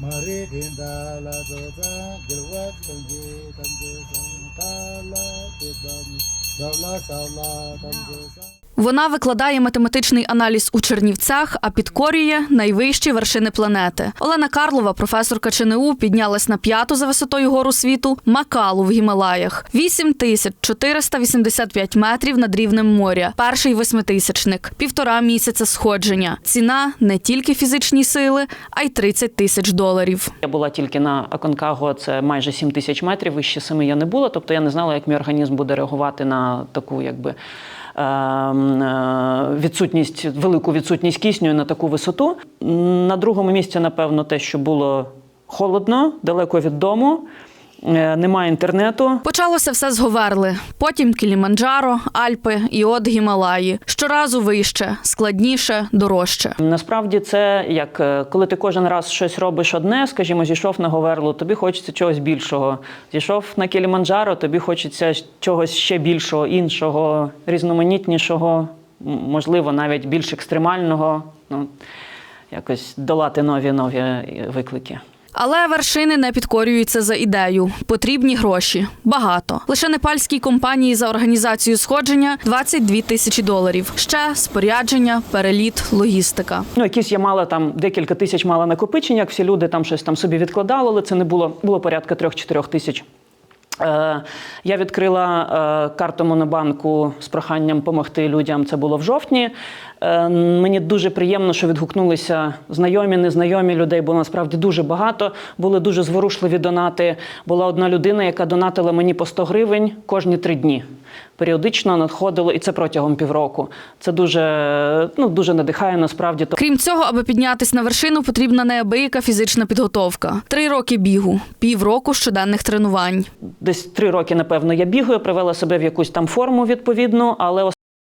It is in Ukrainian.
mare den da la do za gilwa changge tam de tam ta la te da ni da la sa la tam de sa Вона викладає математичний аналіз у Чернівцях, а підкорює найвищі вершини планети. Олена Карлова, професорка ЧНУ, піднялась на п'яту за висотою гору світу Макалу в Гімалаях. 8485 метрів над рівнем моря. Перший восьмитисячник, півтора місяця сходження. Ціна не тільки фізичні сили, а й 30 тисяч доларів. Я була тільки на Аконкаго, це майже 7 тисяч метрів, вище 7 я не була. Тобто я не знала, як мій організм буде реагувати на таку, якби. Ем, е, Відсутність, велику відсутність кисню на таку висоту. На другому місці, напевно, те, що було холодно, далеко від дому, немає інтернету. Почалося все з Говерли, потім Кіліманджаро, Альпи і от Гімалаї. Щоразу вище, складніше, дорожче. Насправді це як е, коли ти кожен раз щось робиш одне, скажімо, зійшов на Говерлу, тобі хочеться чогось більшого. Зійшов на Кіліманджаро, тобі хочеться чогось ще більшого, іншого, різноманітнішого, можливо, навіть більш екстремального. Ну, якось долати нові нові е, виклики. Але вершини не підкорюються за ідею. Потрібні гроші. Багато. Лише непальській компанії за організацію сходження 22 тисячі доларів. Ще спорядження, переліт, логістика. Ну, якісь я мала там декілька тисяч мала накопичення, всі люди там щось там собі відкладали, але це не було, було порядка 3-4 тисяч. Е, я відкрила е, карту Монобанку з проханням допомогти людям. Це було в жовтні. Е, мені дуже приємно, що відгукнулися знайомі, незнайомі людей, бо насправді дуже багато. Були дуже зворушливі донати. Була одна людина, яка донатила мені по 100 гривень кожні три дні. Періодично надходило, і це протягом півроку. Це дуже, ну, дуже надихає насправді. Крім цього, аби піднятися на вершину, потрібна неабияка фізична підготовка. Три роки бігу, півроку щоденних тренувань. Десь три роки, напевно, я бігаю, привела себе в якусь там форму відповідну, але